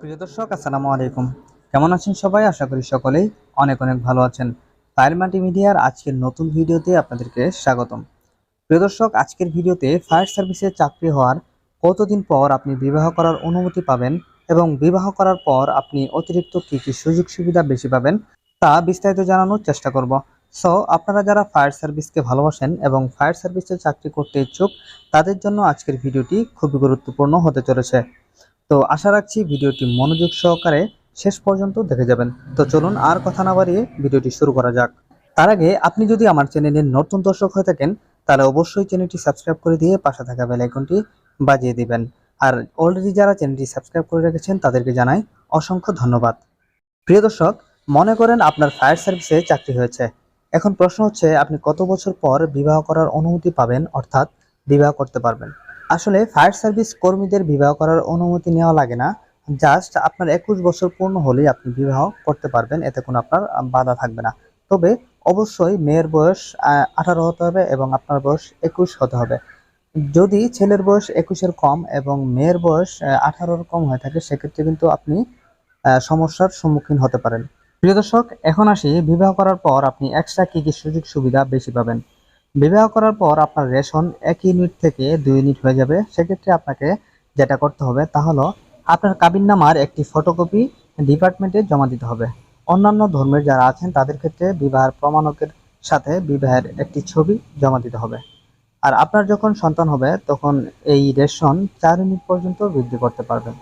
প্রিয় দর্শক, আসসালামু আলাইকুম। কেমন আছেন সবাই? আশা করি সকলেই অনেক অনেক ভালো আছেন। ফায়ার মাল্টিমিডিয়ার আজকের নতুন ভিডিওতে আপনাদেরকে স্বাগতম। প্রিয় দর্শক, আজকের ভিডিওতে ফায়ার সার্ভিসে চাকরি হওয়ার কতদিন পর আপনি বিবাহ করার অনুমতি পাবেন এবং বিবাহ করার পর আপনি অতিরিক্ত কী কী সুযোগ সুবিধা বেশি পাবেন তা বিস্তারিত জানানোর চেষ্টা করব। সো আপনারা যারা ফায়ার সার্ভিসকে ভালোবাসেন এবং ফায়ার সার্ভিসে চাকরি করতে ইচ্ছুক, তাদের জন্য আজকের ভিডিওটি খুবই গুরুত্বপূর্ণ হতে চলেছে। তো আশা রাখছি ভিডিওটি মনোযোগ সহকারে শেষ পর্যন্ত দেখে যাবেন। তো চলুন আর কথা না বাড়িয়ে ভিডিওটি শুরু করা যাক। তার আগে আপনি যদি আমার চ্যানেলের নতুন দর্শক হয়ে থাকেন, তাহলে অবশ্যই চ্যানেলটি সাবস্ক্রাইব করে দিয়ে পাশে থাকা বেল আইকনটি বাজিয়ে দিবেন। আর অলরেডি যারা চ্যানেলটি সাবস্ক্রাইব করে রেখেছেন, তাদেরকে জানাই অসংখ্য ধন্যবাদ। প্রিয় দর্শক, মনে করেন আপনার ফায়ার সার্ভিসে চাকরি হয়েছে। এখন প্রশ্ন হচ্ছে, আপনি কত বছর পর বিবাহ করার অনুমতি পাবেন, অর্থাৎ বিবাহ করতে পারবেন? আসলে ফায়ার সার্ভিস কর্মীদের বিবাহ করার অনুমতি নেওয়া লাগে না। জাস্ট আপনার একুশ বছর পূর্ণ হলেই আপনি বিবাহ করতে পারবেন, এতে কোনো আপনার বাধা থাকবে না। তবে অবশ্যই মেয়ের বয়স আঠারো হতে হবে এবং আপনার বয়স একুশ হতে হবে। যদি ছেলের বয়স একুশের কম এবং মেয়ের বয়স আঠারোর কম হয়ে থাকে, সেক্ষেত্রে কিন্তু আপনি সমস্যার সম্মুখীন হতে পারেন। প্রিয় দর্শক, এখন আসি বিবাহ করার পর আপনি এক্সট্রা কি কি সুযোগ সুবিধা বেশি পাবেন। বিবাহ করার পর আপনার রেশন এক ইউনিট থেকে দুই ইউনিট হয়ে যাবে। সেক্ষেত্রে আপনাকে যেটা করতে হবে তা হলো আপনার কাবিননামার একটি ফটোকপি ডিপার্টমেন্টে জমা দিতে হবে। অন্যান্য ধর্মের যারা আছেন, তাদের ক্ষেত্রে বিবাহের প্রমাণকের সাথে বিবাহের একটি ছবি জমা দিতে হবে। আর আপনার যখন সন্তান হবে, তখন এই রেশন চার ইউনিট পর্যন্ত বৃদ্ধি করতে পারবেন।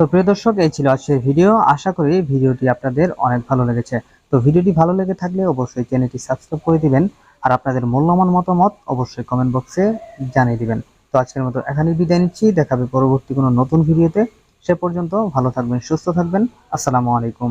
তো প্রিয় দর্শক, এই ছিল আজকের ভিডিও। আশা করি ভিডিওটি আপনাদের অনেক ভালো লেগেছে। তো ভিডিওটি ভালো লেগে থাকলে অবশ্যই চ্যানেলটি সাবস্ক্রাইব করে দিবেন। আর আপনাদের মূল্যমান মতামত অবশ্যই কমেন্ট বক্সে জানিয়ে দিবেন। তো আজকের মতো এখানেই বিদায় নিচ্ছি। দেখাবে পরবর্তী কোনো নতুন ভিডিওতে। সে পর্যন্ত ভালো থাকবেন, সুস্থ থাকবেন। আসসালামু আলাইকুম।